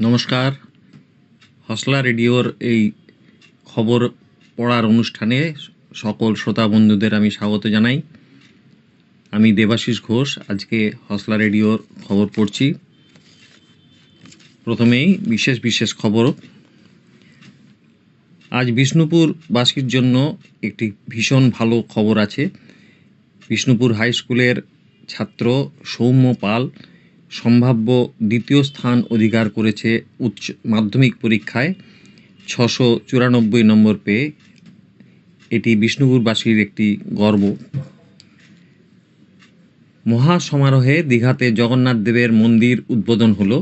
নমস্কার। হসলা রেডিওর এই খবর পড়ার অনুষ্ঠানে সকল শ্রোতা বন্ধুদের আমি স্বাগত জানাই। আমি দেবাশিস ঘোষ, আজকে হসলা রেডিওর খবর পড়ছি। প্রথমেই বিশেষ বিশেষ খবর। আজ বিষ্ণুপুর বাসীর জন্য একটি ভীষণ ভালো খবর আছে। বিষ্ণুপুর হাই স্কুলের ছাত্র সৌম্য পাল সম্ভাব্য দ্বিতীয় স্থান অধিকার করেছে উচ্চ মাধ্যমিক পরীক্ষায় ছশো চুরানব্বই নম্বর পেয়ে। এটি বিষ্ণুপুরবাসীর একটি গর্ব। মহা সমারোহে দীঘাতে জগন্নাথ দেবের মন্দির উদ্বোধন হলো।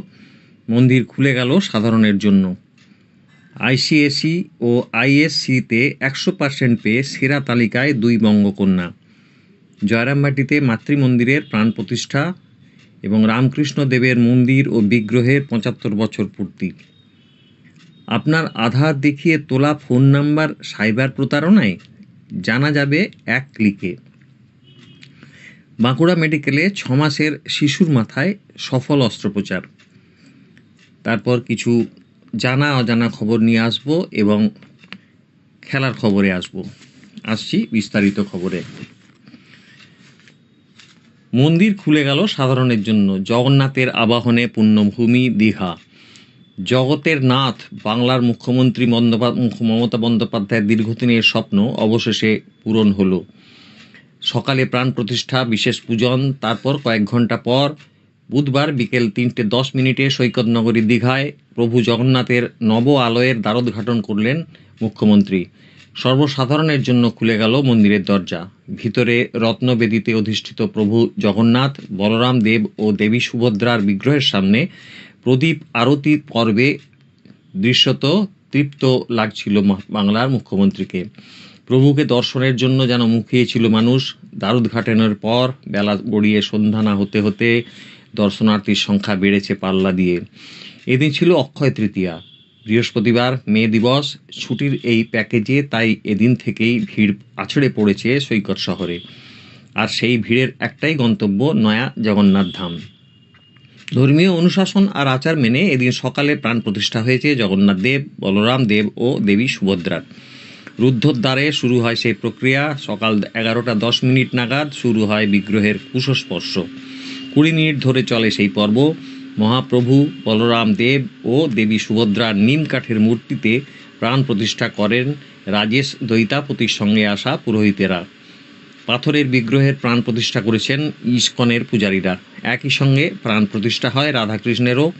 মন্দির খুলে গেল সাধারণের জন্য। আইসিএসি ও আইএসসিতে একশো পার্সেন্ট পেয়ে সেরা তালিকায় দুই বঙ্গকন্যা। জয়রামবাটিতে মাতৃমন্দিরের প্রাণ প্রতিষ্ঠা এবং রামকৃষ্ণ দেবের মন্দির ও বিগ্রহের পঁচাত্তর বছর পূর্তি। আপনার আধার দেখিয়ে তোলা ফোন নাম্বার সাইবার প্রতারণায় জানা যাবে এক ক্লিকে। বাঁকুড়া মেডিকেলে ছ মাসের শিশুর মাথায় সফল অস্ত্রোপচার। তারপর কিছু জানা অজানা খবর নিয়ে আসব এবং খেলার খবরে আসব। আসছি বিস্তারিত খবরে। মন্দির খুলে গেল সাধারণের জন্য। জগন্নাথের আবাহনে পুণ্যভূমি দীঘা। জগতের নাথ, বাংলার মুখ্যমন্ত্রী মুখ্য- মমতা বন্দ্যোপাধ্যায়ের দীর্ঘদিনের স্বপ্ন অবশেষে পূরণ হলো। সকালে প্রাণ প্রতিষ্ঠা, বিশেষ পূজন, তারপর কয়েক ঘণ্টা পর বুধবার বিকেল তিনটে দশ মিনিটে সৈকত নগরী দীঘায় প্রভু জগন্নাথের নব আলয়ের দ্বারোদ্ঘাটন করলেন মুখ্যমন্ত্রী। সর্বসাধারণের জন্য খুলে গেল মন্দিরের দরজা। ভিতরে রত্নবেদিতে অধিষ্ঠিত প্রভু জগন্নাথ, বলরাম দেব ও দেবী সুভদ্রার বিগ্রহের সামনে প্রদীপ আরতি পর্বে দৃশ্যত তৃপ্ত লাগছিল বাংলার মুখ্যমন্ত্রীকে। প্রভুকে দর্শনের জন্য যেন মুখিয়েছিল মানুষ দ্বারোদ্ঘাটনের পর বেলা গড়িয়ে সন্ধ্যা না হতে হতে দর্শনার্থীর সংখ্যা বেড়েছে পাল্লা দিয়ে। এদিন ছিল অক্ষয় তৃতীয়া। বৃহস্পতিবার মে দিবস। ছুটির এই প্যাকেজে তাই এদিন থেকেই ভিড় আছড়ে পড়েছে সৈকত শহরে। আর সেই ভিড়ের একটাই গন্তব্য নয়া জগন্নাথ ধাম। ধর্মীয় অনুশাসন আর আচার মেনে এদিন সকালে প্রাণ প্রতিষ্ঠা হয়েছে জগন্নাথ দেব, বলরাম দেব ও দেবী সুভদ্রার রুদ্ধদ্বারে শুরু হয় সেই প্রক্রিয়া। সকাল এগারোটা দশ মিনিট নাগাদ শুরু হয় বিগ্রহের কুশস্পর্শ কুড়ি মিনিট ধরে চলে সেই পর্ব। মহাপ্রভু বলরাম দেব ও দেবী সুভদ্রার নিম কাঠের মূর্তিতে প্রাণ প্রতিষ্ঠা করেন রাজেশ দৈতাপতির সঙ্গে আসা পুরোহিতেরা। পাথরের বিগ্রহের প্রাণ প্রতিষ্ঠা করেছেন ইস্কনের পূজারীরা। একই সঙ্গে প্রাণ প্রতিষ্ঠা হয় রাধাকৃষ্ণেরও।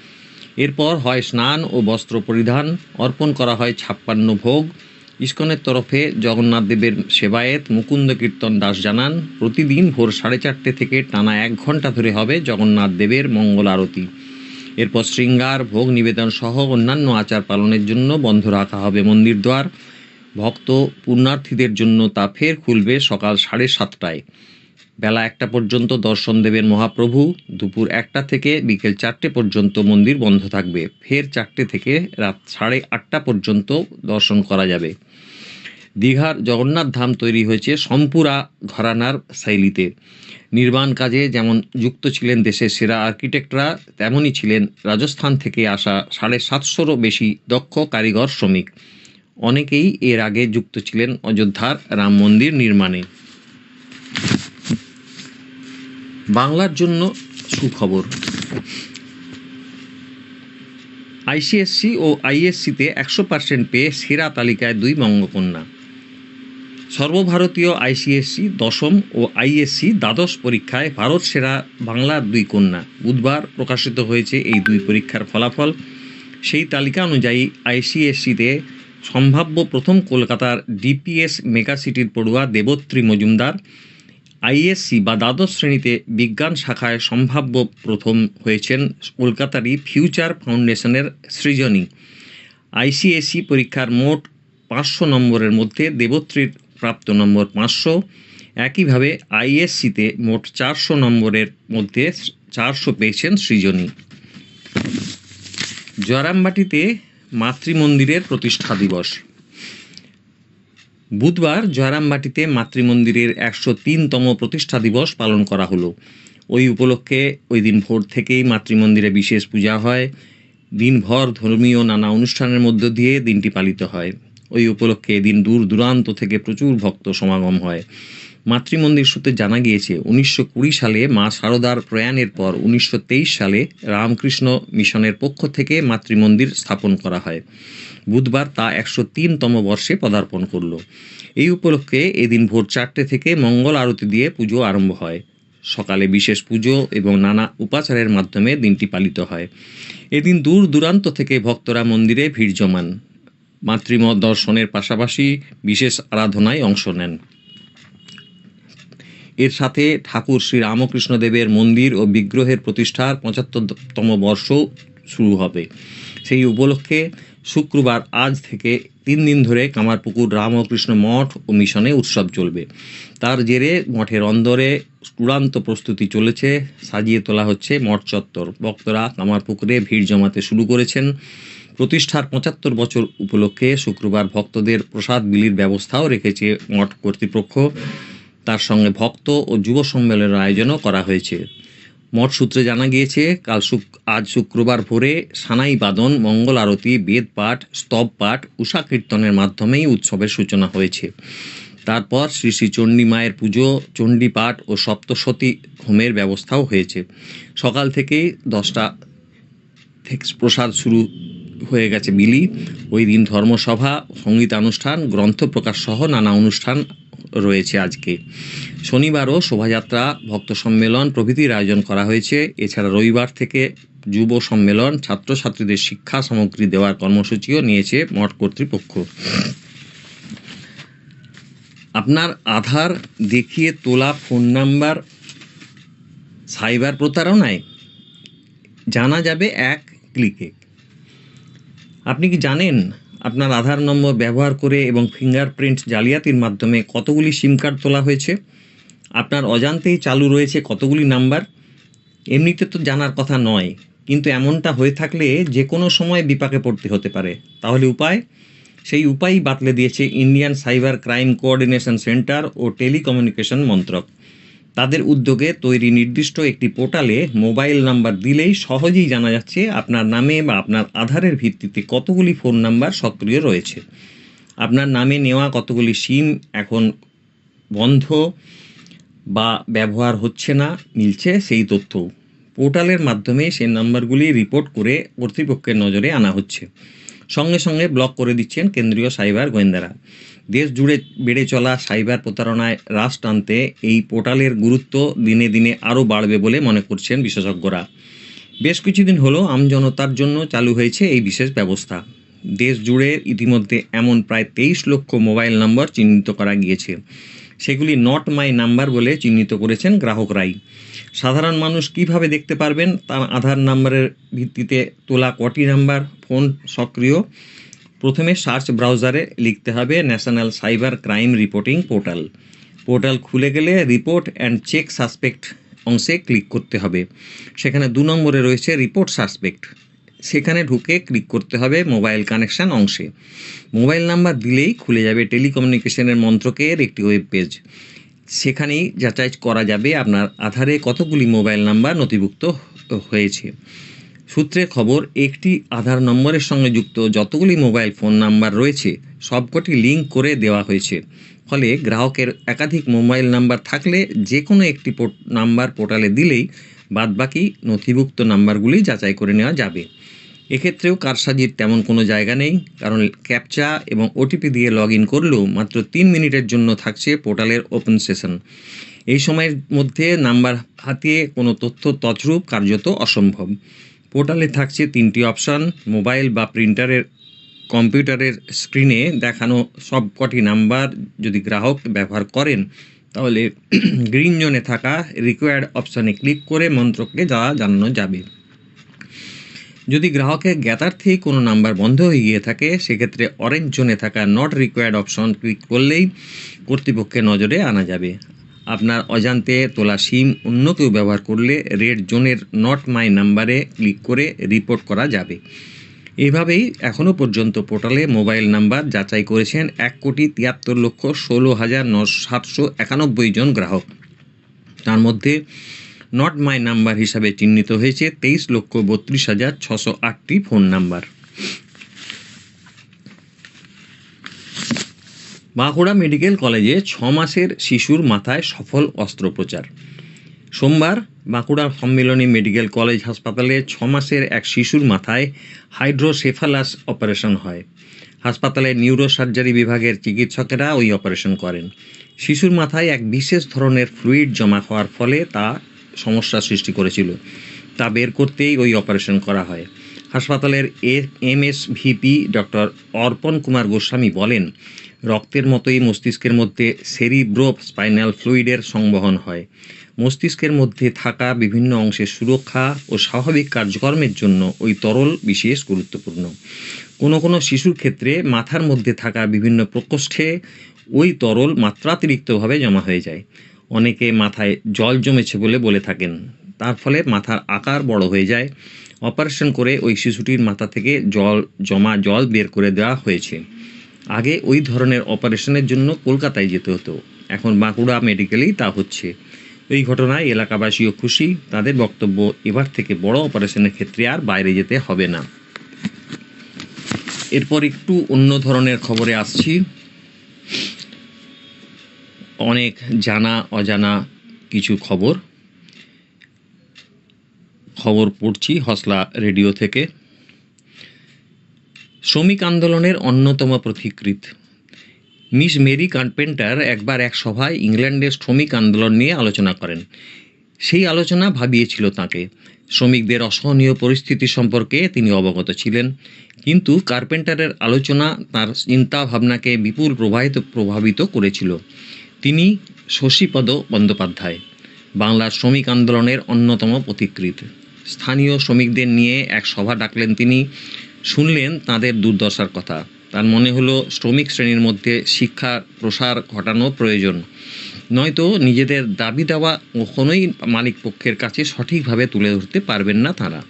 এরপর হয় স্নান ও বস্ত্র পরিধান, অর্পণ করা হয় ছাপ্পান্ন ভোগ ইস্কনের তরফে জগন্নাথ দেবের সেবায়েত মুকুন্দ কীর্তন দাস জানান, প্রতিদিন ভোর সাড়ে চারটে থেকে টানা এক ঘণ্টা ধরে হবে জগন্নাথ দেবের মঙ্গল আরতি। এরপর শৃঙ্গার, ভোগ নিবেদন সহ অন্যান্য আচার পালনের জন্য বন্ধ রাখা হবে মন্দির দ্বার ভক্ত পুণ্যার্থীদের জন্য তা ফের খুলবে সকাল সাড়ে সাতটায়। বেলা একটা পর্যন্ত দর্শন দেবেন মহাপ্রভু। দুপুর একটা থেকে বিকেল চারটে পর্যন্ত মন্দির বন্ধ থাকবে। ফের চারটে থেকে রাত সাড়ে আটটা পর্যন্ত দর্শন করা যাবে। দীঘার জগন্নাথ ধাম তৈরি হয়েছে সম্পুরা ঘরানার শৈলীতে। নির্মাণ কাজে যেমন যুক্ত ছিলেন দেশের সেরা আর্কিটেক্টরা, তেমনই ছিলেন রাজস্থান থেকে আসা সাড়ে সাতশোরও বেশি দক্ষ কারিগর শ্রমিক। অনেকেই এর আগে যুক্ত ছিলেন অযোধ্যার রাম মন্দির নির্মাণে। বাংলার জন্য সুখবর। আইসিএসসি ও আইএসসিতে একশো পার্সেন্ট পেয়ে সেরা তালিকায় দুই বঙ্গকন্যা। সর্বভারতীয় আইসিএসসি দশম ও আইএসসি দ্বাদশ পরীক্ষায় ভারত সেরা বাংলার দুই কন্যা। বুধবার প্রকাশিত হয়েছে এই দুই পরীক্ষার ফলাফল। সেই তালিকা অনুযায়ী আইসিএসসিতে সম্ভাব্য প্রথম কলকাতার ডিপিএস মেগা সিটির পড়ুয়া দেবত্রী মজুমদার, আইএসসি বা দ্বাদশ শ্রেণীতে বিজ্ঞান শাখায় সম্ভাব্য প্রথম হয়েছেন কলকাতারই ফিউচার ফাউন্ডেশনের সৃজনী। আইসিএসসি পরীক্ষার মোট পাঁচশো নম্বরের মধ্যে দেবত্রীর প্রাপ্ত নম্বর পাঁচশো। একইভাবে আইএসসিতে মোট চারশো নম্বরের মধ্যে চারশো পেয়েছেন সৃজনী। জয়রামবাটিতে মাতৃমন্দিরের প্রতিষ্ঠা দিবস। বুধবার জয়রামবাটিতে মাতৃমন্দিরের একশো তিনতম প্রতিষ্ঠা দিবস পালন করা হলো। ওই উপলক্ষে ওই দিন ভোর থেকেই মাতৃমন্দিরে বিশেষ পূজা হয়। দিনভর ধর্মীয় নানা অনুষ্ঠানের মধ্য দিয়ে দিনটি পালিত হয়। ওই উপলক্ষে এদিন দূর দূরান্ত থেকে প্রচুর ভক্ত সমাগম হয়। মাতৃমন্দির সূত্রে জানা গিয়েছে, উনিশশো কুড়ি সালে মা শারদার প্রয়াণের পর উনিশশো তেইশ সালে রামকৃষ্ণ মিশনের পক্ষ থেকে মাতৃমন্দির স্থাপন করা হয়। বুধবার তা একশো তিনতম বর্ষে পদার্পণ করল। এই উপলক্ষে এদিন ভোর চারটে থেকে মঙ্গল আরতি দিয়ে পুজো আরম্ভ হয়। সকালে বিশেষ পুজো এবং নানা উপাচারের মাধ্যমে দিনটি পালিত হয়। এদিন দূর দূরান্ত থেকে ভক্তরা মন্দিরে ভিড় জমান। মাতৃম দর্শনের পাশাপাশি বিশেষ আরাধনায় অংশ নেন। এর সাথে ঠাকুর শ্রী রামকৃষ্ণ দেবের মন্দির ও বিগ্রহের প্রতিষ্ঠার পঁচাত্তরতম বর্ষ শুরু হবে। সেই উপলক্ষে শুক্রবার আজ থেকে তিন দিন ধরে কামারপুকুর রামকৃষ্ণ মঠ ও মিশনে উৎসব চলবে। তার জেরে মঠের অন্দরে চূড়ান্ত প্রস্তুতি চলেছে, সাজিয়ে তোলা হচ্ছে মঠ চত্বর। ভক্তরা কামারপুকুরে ভিড় জমাতে শুরু করেছেন। প্রতিষ্ঠার পঁচাত্তর বছর উপলক্ষে শুক্রবার ভক্তদের প্রসাদ বিলির ব্যবস্থাও রেখেছে মঠ কর্তৃপক্ষ। তার সঙ্গে ভক্ত ও যুব সম্মেলনের আয়োজনও করা হয়েছে। মঠ সূত্রে জানা গিয়েছে, কাল আজ শুক্রবার ভোরে সানাই বাদন, মঙ্গল আরতি, বেদ পাঠ, স্তব পাঠ, উষা কীর্তনের মাধ্যমেই উৎসবের সূচনা হয়েছে। তারপর শ্রী শ্রী চণ্ডী মায়ের পুজো, চণ্ডী পাঠ ও সপ্তশতী হোমের ব্যবস্থাও হয়েছে। সকাল থেকেই দশটা প্রসাদ শুরু হয়ে গেছে বিলি ওই দিন ধর্মসভা, সঙ্গীতানুষ্ঠান, গ্রন্থ প্রকাশ সহ নানা অনুষ্ঠান রয়েছে আজকে। শনিবারও শোভাযাত্রা, ভক্ত সম্মেলন প্রভৃতির আয়োজন করা হয়েছে। এছাড়া রবিবার থেকে যুব সম্মেলন, ছাত্রছাত্রীদের শিক্ষা সামগ্রী দেওয়ার কর্মসূচিও নিয়েছে মঠ কর্তৃপক্ষ। আপনার আধার দেখিয়ে তোলা ফোন নাম্বার, সাইবার প্রতারণায় জানা যাবে এক ক্লিকে। আপনি কি জানেন আপনার আধার নম্বর ব্যবহার করে এবং ফিঙ্গারপ্রিন্ট জালিয়াতির মাধ্যমে কতগুলি সিম কার্ড তোলা হয়েছে? আপনার অজান্তেই চালু রয়েছে কতগুলি নাম্বার এমনিতে তো জানার কথা নয়, কিন্তু এমনটা হয়ে থাকলে যে কোনো সময় বিপাকে পড়তে হতে পারে। তাহলে উপায়? সেই উপায়ই বাতলে দিয়েছে Indian cyber crime coordination centre ও টেলিকমিউনিকেশন মন্ত্রক। তাদের উদ্যোগে তৈরি নির্দিষ্ট একটি পোর্টালে মোবাইল নাম্বার দিলেই সহজেই জানা যাচ্ছে আপনার নামে বা আপনার আধারের ভিত্তিতে কতগুলি ফোন নাম্বার সক্রিয় রয়েছে। আপনার নামে নেওয়া কতগুলি সিম এখন বন্ধ বা ব্যবহার হচ্ছে না, মিলছে সেই তথ্য পোর্টালের মাধ্যমে সেই নাম্বারগুলি রিপোর্ট করে কর্তৃপক্ষের নজরে আনা হচ্ছে। সঙ্গে সঙ্গে ব্লক করে দিচ্ছেন কেন্দ্রীয় সাইবার গোয়েন্দারা। দেশ জুড়ে বেড়ে চলা সাইবার প্রতারণায় হ্রাস টানতে এই পোর্টালের গুরুত্ব দিনে দিনে আরও বাড়বে বলে মনে করছেন বিশেষজ্ঞরা। বেশ কিছুদিন হলো আমজনতার জন্য চালু হয়েছে এই বিশেষ ব্যবস্থা। দেশ জুড়ে ইতিমধ্যে এমন প্রায় তেইশ লক্ষ মোবাইল নম্বর চিহ্নিত করা গিয়েছে। সেগুলি নট মাই নাম্বার বলে চিহ্নিত করেছেন গ্রাহকরাই। সাধারণ মানুষ কীভাবে দেখতে পারবেন? তার আধার নাম্বারের ভিত্তিতে তোলা কটি নাম্বার, ফোন সক্রিয়। প্রথমে সার্চ ব্রাউজারে লিখতে হবে national cyber crime reporting portal. Portal খুলে গেলে রিপোর্ট অ্যান্ড চেক সাসপেক্ট অংশে ক্লিক করতে হবে। সেখানে দু নম্বরে রয়েছে রিপোর্ট সাসপেক্ট। সেখানে ঢুকে ক্লিক করতে হবে মোবাইল কানেকশন অংশে। মোবাইল নাম্বার দিলেই খুলে যাবে টেলিকমিউনিকেশনের মন্ত্রকের একটি ওয়েব পেজ। সেখানেই যাচাই করা যাবে। আপনার আধারে কতগুলি মোবাইল নাম্বার নথিভুক্ত হয়েছে? সূত্রের খবর, একটি আধার নম্বরের সঙ্গে যুক্ত যতগুলি মোবাইল ফোন নাম্বার রয়েছে, সবকটি লিঙ্ক করে দেওয়া হয়েছে। ফলে গ্রাহকের একাধিক মোবাইল নাম্বার থাকলে যে কোনো একটি নাম্বার পোর্টালে দিলেই বাদবাকি নথিভুক্ত নাম্বারগুলি যাচাই করে নেওয়া যাবে। এক্ষেত্রেও কারসাজির তেমন কোনো জায়গা নেই, কারণ ক্যাপচা এবং ওটিপি দিয়ে লগ ইন করলেও মাত্র তিন মিনিটের জন্য থাকছে পোর্টালের ওপেন সেশন। এই সময়ের মধ্যে নাম্বার হাতিয়ে কোনো তথ্য তছরূপ কার্যত অসম্ভব। পোর্টালে থাকছে তিনটি অপশান, মোবাইল বা প্রিন্টারের, কম্পিউটারের স্ক্রিনে দেখানো সব কটি নাম্বার যদি গ্রাহক ব্যবহার করেন, তাহলে গ্রিন জোনে থাকা রিকোয়ার্ড অপশানে ক্লিক করে মন্ত্রককে যা জানানো যাবে। যদি গ্রাহকের জ্ঞাতার্থেই কোনো নাম্বার বন্ধ হয়ে গিয়ে থাকে, সেক্ষেত্রে অরেঞ্জ জোনে থাকা নট রিকোয়ার্ড অপশন ক্লিক করলেই কর্তৃপক্ষের নজরে আনা যাবে। আপনার অজান্তে তোলা সিম অন্য কেউ ব্যবহার করলে রেড জোনের নট মাই নাম্বারে ক্লিক করে রিপোর্ট করা যাবে। এভাবেই এখনও পর্যন্ত পোর্টালে মোবাইল নাম্বার যাচাই করেছেন এক কোটি তিয়াত্তর লক্ষ ষোলো হাজার ন সাতশো একানব্বই জন গ্রাহক। তার মধ্যে নট মাই নাম্বার হিসাবে চিহ্নিত হয়েছে তেইশ লক্ষ বত্রিশ হাজার ছশো আটটি ফোন নাম্বার বাঁকুড়া মেডিকেল কলেজে ছ মাসের শিশুর মাথায় সফল অস্ত্রোপচার। সোমবার বাঁকুড়া সম্মিলনী মেডিকেল কলেজ হাসপাতালে ছ মাসের এক শিশুর মাথায় হাইড্রোসেফালাস অপারেশন হয়। হাসপাতালের নিউরোসার্জারি বিভাগের চিকিৎসকেরা ওই অপারেশন করেন। শিশুর মাথায় এক বিশেষ ধরনের ফ্লুইড জমা হওয়ার ফলে তা সমস্যা সৃষ্টি করেছিল, তা বের করতেই ওই অপারেশন করা হয়। হাসপাতালের এমএসভিপি ডক্টর অর্পণ কুমার গোস্বামী বলেন, রক্তের মতোই মস্তিষ্কের মধ্যে সেরিব্রো স্পাইনাল ফ্লুইডের সংবহন হয়। মস্তিষ্কের মধ্যে থাকা বিভিন্ন অংশের সুরক্ষা ও স্বাভাবিক কার্যক্রমের জন্য ওই তরল বিশেষ গুরুত্বপূর্ণ। কোনো কোনো শিশুর ক্ষেত্রে মাথার মধ্যে থাকা বিভিন্ন প্রকোষ্ঠে ওই তরল মাত্রাতিরিক্তভাবে জমা হয়ে যায়। অনেকে মাথায় জল জমেছে বলে বলে থাকেন। তার ফলে মাথার আকার বড় হয়ে যায়। অপারেশন করে ওই শিশুটির মাথা থেকে জল, জমা জল বের করে দেওয়া হয়েছে। আগে ওই ধরনের অপারেশনের জন্য কলকাতায় যেতে হতো। এখন বাঁকুড়া মেডিকেলেই তা হচ্ছে। এই ঘটনায় এলাকাবাসীও খুশি। তাদের বক্তব্য এবার থেকে বড় অপারেশনের ক্ষেত্রে আর বাইরে যেতে হবে না। এরপর একটু অন্য ধরনের খবরে আসছি। অনেক জানা, অজানা কিছু খবর। খবর পড়ছি হসলা রেডিও থেকে। শ্রমিক আন্দোলনের অন্যতম প্রতিকৃত। মিস মেরি কার্পেন্টার একবার এক সভায় ইংল্যান্ডের শ্রমিক আন্দোলন নিয়ে আলোচনা করেন। সেই আলোচনা ভাবিয়েছিল তাকে। শ্রমিকদের অসহনীয় পরিস্থিতি সম্পর্কে তিনি অবগত ছিলেন। কিন্তু কার্পেন্টারের আলোচনা তার চিন্তা ভাবনাকে বিপুল প্রবাহিত প্রভাবিত করেছিল। তিনি শশীপদ বন্দ্যোপাধ্যায়, বাংলার শ্রমিক আন্দোলনের অন্যতম পথিকৃৎ। স্থানীয় শ্রমিকদের নিয়ে এক সভা ডাকলেন তিনি, শুনলেন তাদের দুর্দশার কথা। তার মনে হলো শ্রমিক শ্রেণির মধ্যে শিক্ষার প্রসার ঘটানো প্রয়োজন। নয়তো নিজেদের দাবি দেওয়া কখনোই মালিক পক্ষের কাছে সঠিকভাবে তুলে ধরতে পারবেন না তারা।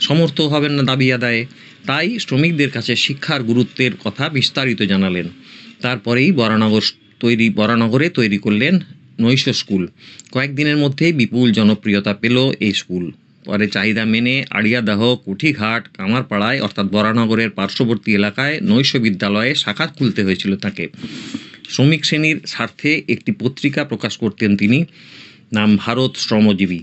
সমর্থ হবেন না দাবি আদায়ে। তাই শ্রমিকদের কাছে শিক্ষার গুরুত্বের কথা বিস্তারিত জানালেন। তারপরেই বরানগর তৈরি বরানগরে তৈরি করলেন নৈশ স্কুল। কয়েকদিনের মধ্যেই বিপুল জনপ্রিয়তা পেল এই স্কুল। পরে চাহিদা মেনে আড়িয়াদাহ কুঠিঘাট কামারপাড়ায়, অর্থাৎ বরানগরের পার্শ্ববর্তী এলাকায় নৈশ বিদ্যালয়ে শাখা খুলতে হয়েছিল তাকে। শ্রমিক শ্রেণির স্বার্থে একটি পত্রিকা প্রকাশ করতেন তিনি, নাম ভারত শ্রমজীবী।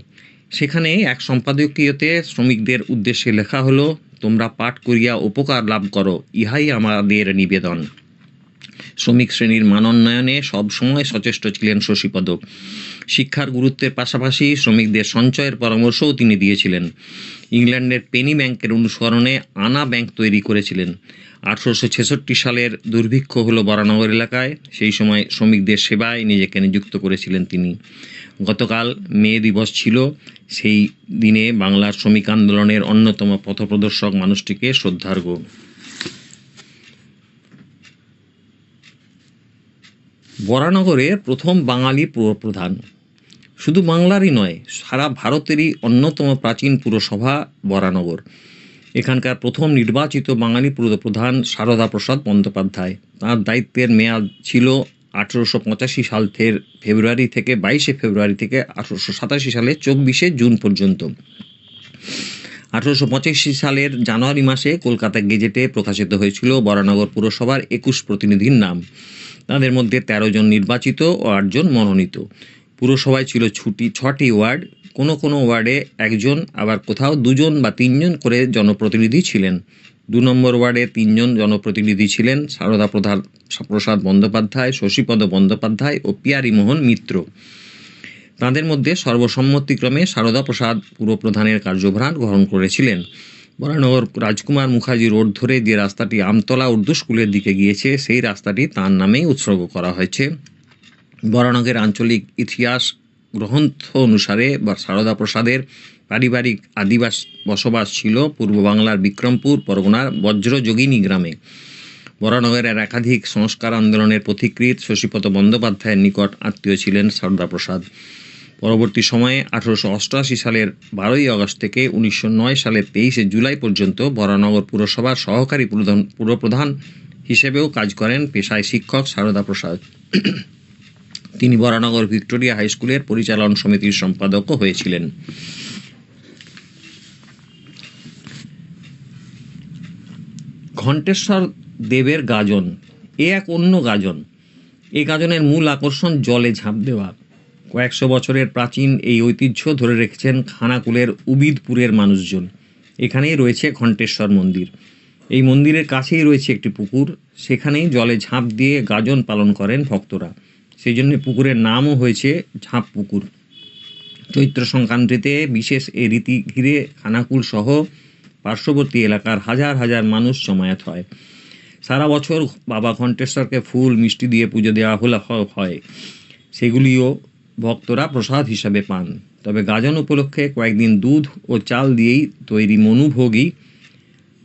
সেখানে এক সম্পাদকীয়তে শ্রমিকদের উদ্দেশ্যে লেখা হলো, তোমরা পাঠ করিয়া উপকার লাভ করো, ইহাই আমাদের নিবেদন। শ্রমিক শ্রেণির মানোন্নয়নে সবসময় সচেষ্ট ছিলেন শশীপদ। শিক্ষার গুরুত্বের পাশাপাশি শ্রমিকদের সঞ্চয়ের পরামর্শও তিনি দিয়েছিলেন। ইংল্যান্ডের পেনি ব্যাংকের অনুসরণে আনা ব্যাংক তৈরি করেছিলেন। আঠারোশো ছেষট্টি সালের দুর্ভিক্ষ হলো বরানগর এলাকায়, সেই সময় শ্রমিকদের সেবায় নিজেকে নিযুক্ত করেছিলেন তিনি। গতকাল মে দিবস ছিল, সেই দিনে বাংলার শ্রমিক আন্দোলনের অন্যতম পথপ্রদর্শক মানুষটিকে শ্রদ্ধার্ঘ বরানগরের প্রথম বাঙালি পুরপ্রধান শুধু বাংলারই নয়, সারা ভারতেরই অন্যতম প্রাচীন পুরসভা বরানগর। এখানকার প্রথম নির্বাচিত বাঙালি পুরপ্রধান সারদা প্রসাদ বন্দ্যোপাধ্যায়। তার দায়িত্বের মেয়াদ ছিল আঠেরোশো পঁচাশি সাল ফেব্রুয়ারি থেকে বাইশে ফেব্রুয়ারি থেকে আঠেরোশো সাতাশি সালে চব্বিশে জুন পর্যন্ত। আঠেরোশো পঁচাশি সালের জানুয়ারি মাসে কলকাতা গেজেটে প্রকাশিত হয়েছিল বরানগর পুরসভার একুশ প্রতিনিধির নাম। তাদের মধ্যে ১৩ জন নির্বাচিত ও আটজন মনোনীত। পুরসভায় ছিল ছুটি, ছটি ওয়ার্ড, কোনো কোনো ওয়ার্ডে একজন, আবার কোথাও দুজন বা তিনজন করে জনপ্রতিনিধি ছিলেন। দু নম্বর ওয়ার্ডে তিনজন জনপ্রতিনিধি ছিলেন সারদা প্রধান প্রসাদ বন্দ্যোপাধ্যায়, শশীপদ বন্দ্যোপাধ্যায় ও পিয়ারী মোহন মিত্র। তাদের মধ্যে সর্বসম্মতিক্রমে সারদা প্রসাদ পুরপ্রধানের কার্যভার গ্রহণ করেছিলেন। বরানগর রাজকুমার মুখার্জি রোড ধরে যে রাস্তাটি আমতলা উর্দু স্কুলের দিকে গিয়েছে, সেই রাস্তাটি তার নামেই উৎসর্গ করা হয়েছে। বরানগরের আঞ্চলিক ইতিহাস গ্রন্থ অনুসারে বা সারদা প্রসাদের পারিবারিক আদিবাস বসবাস ছিল পূর্ব বাংলার বিক্রমপুর, পরগনার বজ্রযোগিনী গ্রামে। বরানগরের একাধিক সংস্কার আন্দোলনের পথিকৃত শশীপত বন্দ্যোপাধ্যায়ের নিকট আত্মীয় ছিলেন সারদা প্রসাদ। পরবর্তী সময়ে আঠারোশো অষ্টআশি সালের বারোই আগস্ট থেকে উনিশশো নয় সালের তেইশে জুলাই পর্যন্ত বরানগর পুরসভার সহকারী পুরধান পুরপ্রধান হিসেবেও কাজ করেন পেশায় শিক্ষক সারদা প্রসাদ। তিনি বরানগর ভিক্টোরিয়া হাই স্কুলের পরিচালন সমিতির সম্পাদকও হয়েছিলেন। ঘণ্টেশ্বর দেবের গাজন, এ এক অন্য গাজন। এই গাজনের মূল আকর্ষণ জলে ঝাঁপ দেওয়া। কয়েকশো বছরের প্রাচীন এই ঐতিহ্য ধরে রেখেছেন খানাকুলের উবিদপুরের মানুষজন। এখানেই রয়েছে ঘণ্টেশ্বর মন্দির। এই মন্দিরের কাছেই রয়েছে একটি পুকুর। সেখানেই জলে ঝাঁপ দিয়ে গাজন পালন করেন ভক্তরা। সেই জন্য পুকুরের নামও হয়েছে ঝাঁপ পুকুর। চৈত্র সংক্রান্তিতে বিশেষ এই রীতি ঘিরে খানাকুল সহ পার্শ্ববর্তী এলাকার হাজার হাজার মানুষ জমায়েত হয়। সারা বছর বাবা ঘণ্টেশ্বরকে ফুল, মিষ্টি দিয়ে পুজো দেওয়া হলে হয়। সেগুলিও ভক্তরা প্রসাদ হিসাবে পান। তবে গাজন উপলক্ষে কয়েকদিন দুধ ও চাল দিয়েই তৈরি মনুভোগই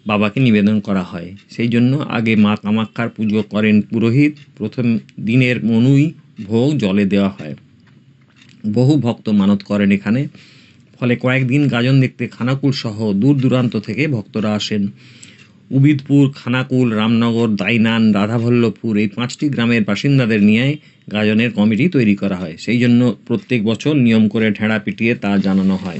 বাবাকে নিবেদন করা হয়। সেই জন্য আগে মা কামাক্ষার পুজো করেন পুরোহিত, প্রথম দিনের মনুই ভোগ জলে দেওয়া হয়। বহু ভক্ত মানত করেন এখানে। ফলে কয়েকদিন গাজন দেখতে খানাকুল সহ দূর দূরান্ত থেকে ভক্তরা আসেন। উবিদপুর, খানাকুল, রামনগর, দাইনান, রাধাবল্লভপুর এই পাঁচটি গ্রামের বাসিন্দাদের নিয়ে গাজনের কমিটি তৈরি করা হয়। সেই জন্য প্রত্যেক বছর নিয়ম করে ঢেড়া পিটিয়ে তা জানানো হয়।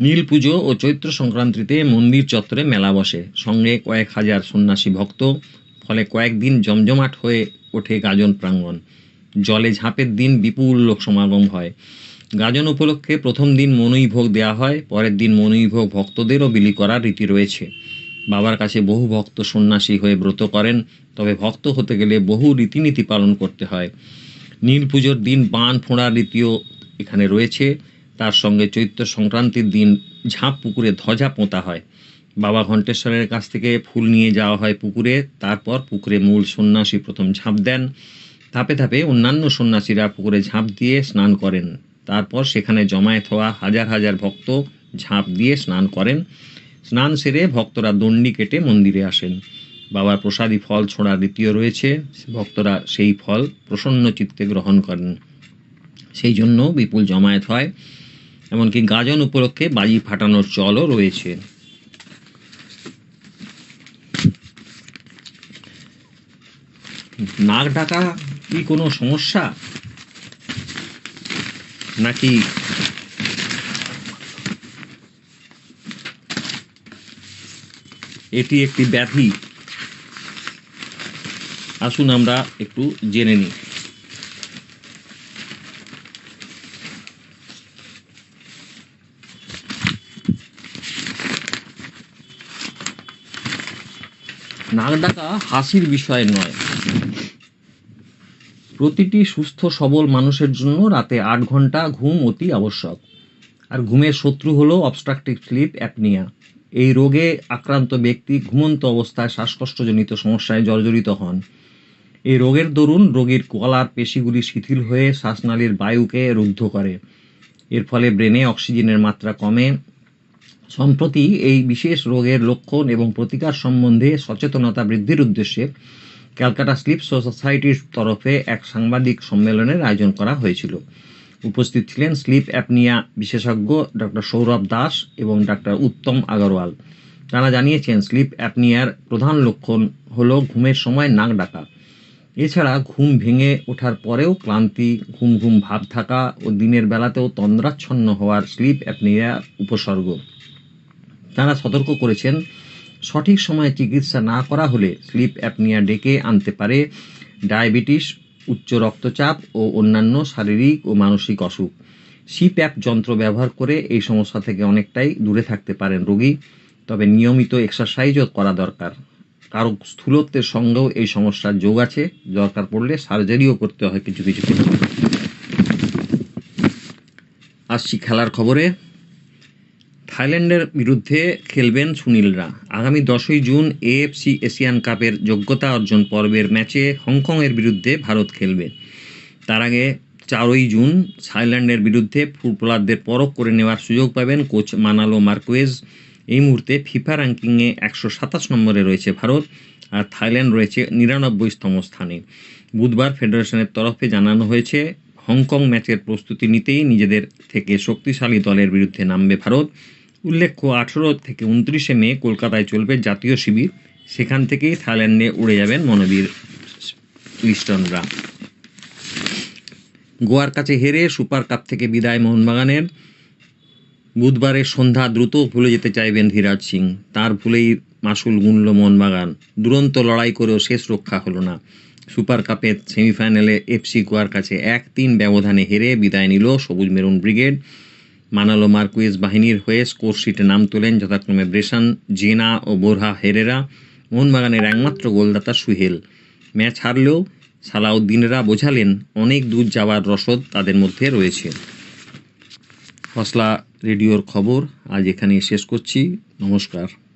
নীল পুজো ও চৈত্র সংক্রান্তিতে মন্দির চত্বরে মেলা বসে। সঙ্গে কয়েক হাজার সন্ন্যাসী ভক্ত, ফলে কয়েকদিন জমজমাট হয়ে ওঠে গাজন প্রাঙ্গণ। জলে ঝাঁপের দিন বিপুল লোক সমাগম হয়। গাজন উপলক্ষে প্রথম দিন মনুই ভোগ দেওয়া হয়, পরের দিন মনুই ভোগ ভক্তদেরও বিলি করার রীতি রয়েছে। বাবার কাছে বহু ভক্ত সন্ন্যাসী হয়ে ব্রত করেন, তবে ভক্ত হতে গেলে বহু রীতিনীতি পালন করতে হয়। নীল পুজোর দিন বান ফোঁড়ার রীতিও এখানে রয়েছে। তার সঙ্গে চৈত্র সংক্রান্তির দিন ঝাঁপ পুকুরে ধ্বজা পোঁতা হয়। বাবা ঘণ্টেশ্বরের কাছ থেকে ফুল নিয়ে যাওয়া হয় পুকুরে, তারপর পুকুরে মূল সন্ন্যাসী প্রথম ঝাঁপ দেন। ধাপে ধাপে অন্যান্য সন্ন্যাসীরা পুকুরে ঝাঁপ দিয়ে স্নান করেন। তারপর সেখানে জমায়েত হওয়া হাজার হাজার ভক্ত ঝাঁপ দিয়ে স্নান করেন। স্নান সেরে ভক্তরা দণ্ডি কেটে মন্দিরে আসেন। বাবার প্রসাদী ফল ছোঁড়ার রীতিও রয়েছে, ভক্তরা সেই ফল প্রসন্ন চিত্তে গ্রহণ করেন। সেই জন্য বিপুল জমায়েত হয়, এমনকি গাজন উপলক্ষে বাজি ফাটানোর চলও রয়েছে। নাক ডাকা কি কোনো সমস্যা? নাকি এটি একটি ব্যাধি। আসুন আমরা একটু জেনে নিই। নাক ডাকা হাসির বিষয় নয়। প্রতিটি সুস্থ, সবল মানুষের জন্য রাতে আট ঘণ্টা ঘুম অতি আবশ্যক। আর ঘুমের শত্রু হলো অবস্ট্রাকটিভ স্লিপ অ্যাপনিয়া এই রোগে আক্রান্ত ব্যক্তি ঘুমন্ত অবস্থায় শ্বাসকষ্টজনিত সমস্যায় জর্জরিত হন। এই রোগের দরুন রোগীর গলার পেশিগুলি শিথিল হয়ে শ্বাসনালীর বায়ুকে রুদ্ধ করে। এর ফলে ব্রেনে অক্সিজেনের মাত্রা কমে। সম্প্রতি এই বিশেষ রোগের লক্ষণ এবং প্রতিকার সম্বন্ধে সচেতনতা বৃদ্ধির উদ্দেশ্যে ক্যালকাটা স্লিপ সোসাইটির তরফে এক সাংবাদিক সম্মেলনের আয়োজন করা হয়েছিল। উপস্থিত ছিলেন স্লিপ অ্যাপনিয়া বিশেষজ্ঞ ডক্টর সৌরভ দাস এবং ডক্টর উত্তম আগরওয়াল। তারা জানিয়েছেন, স্লিপ অ্যাপনিয়ার প্রধান লক্ষণ হলো ঘুমের সময় নাক ডাকা। এছাড়া ঘুম ভেঙে ওঠার পরেও ক্লান্তি, ঘুম ঘুম ভাব থাকা ও দিনের বেলাতেও তন্দ্রাচ্ছন্ন হওয়ার স্লিপ অ্যাপনিয়া উপসর্গ। তারা সতর্ক করেছেন, সঠিক সময়ে চিকিৎসা না করা হলে স্লিপ অ্যাপনিয়া ডেকে আনতে পারে ডায়াবেটিস উচ্চ রক্তচাপ ও অন্যান্য শারীরিক ও মানসিক অসুখ। সিপ্যাপ যন্ত্র ব্যবহার করে এই সমস্যা থেকে অনেকটাই দূরে থাকতে পারেন রোগী, তবে নিয়মিত এক্সারসাইজও করা দরকার। কারও স্থূলত্বের সঙ্গেও এই সমস্যার যোগ আছে, দরকার পড়লে সার্জারিও করতে হয় কিছু কিছু আসছি খেলার খবরে। থাইল্যান্ডের বিরুদ্ধে খেলবেন সুনীলরা। আগামী দশই জুন এএফসি এশিয়ান কাপের যোগ্যতা অর্জন পর্বের ম্যাচে হংকংয়ের বিরুদ্ধে ভারত খেলবে। তার আগে চারই জুন থাইল্যান্ডের বিরুদ্ধে ফুটবলারদের পরখ করে নেওয়ার সুযোগ পাবেন কোচ মানালো মার্কোয়েজ। এই মুহূর্তে ফিফা র্যাঙ্কিংয়ে একশো সাতাশ নম্বরে রয়েছে ভারত আর থাইল্যান্ড রয়েছে নিরানব্বইতম স্থানে। বুধবার ফেডারেশনের তরফে জানানো হয়েছে, হংকং ম্যাচের প্রস্তুতি নিতেই নিজেদের থেকে শক্তিশালী দলের বিরুদ্ধে নামবে ভারত। উল্লেখ্য, আঠেরো থেকে উনত্রিশে মে কলকাতায় চলবে জাতীয় শিবির। সেখান থেকেই থাইল্যান্ডে উড়ে যাবেন মনোবীর লিস্টনরা গোয়ার কাছে হেরে সুপার কাপ থেকে বিদায় মোহনবাগানের। বুধবারের সন্ধ্যা দ্রুত ভুলে যেতে চাইবেন ধীরাজ সিং। তার ভুলেই মাসুল গুনল মোহনবাগান। দুরন্ত লড়াই করেও শেষ রক্ষা হলো না। সুপার কাপের সেমিফাইনালে এফসি গোয়ার কাছে এক তিন ব্যবধানে হেরে বিদায় নিল সবুজ মেরুন ব্রিগেড। মানালো মার্কুইজ বাহিনীর হয়ে স্কোরশিটে নাম তোলেন যথাক্রমে ব্রেশান জেনা ও বোরহা হেরেরা। মোহনবাগানের একমাত্র গোলদাতা সুহেল। ম্যাচ হারলেও সালাউদ্দিনরা বোঝালেন অনেক দূর যাওয়ার রসদ তাদের মধ্যে রয়েছে। ফসলা রেডিওর খবর আজ এখানে শেষ করছি। নমস্কার।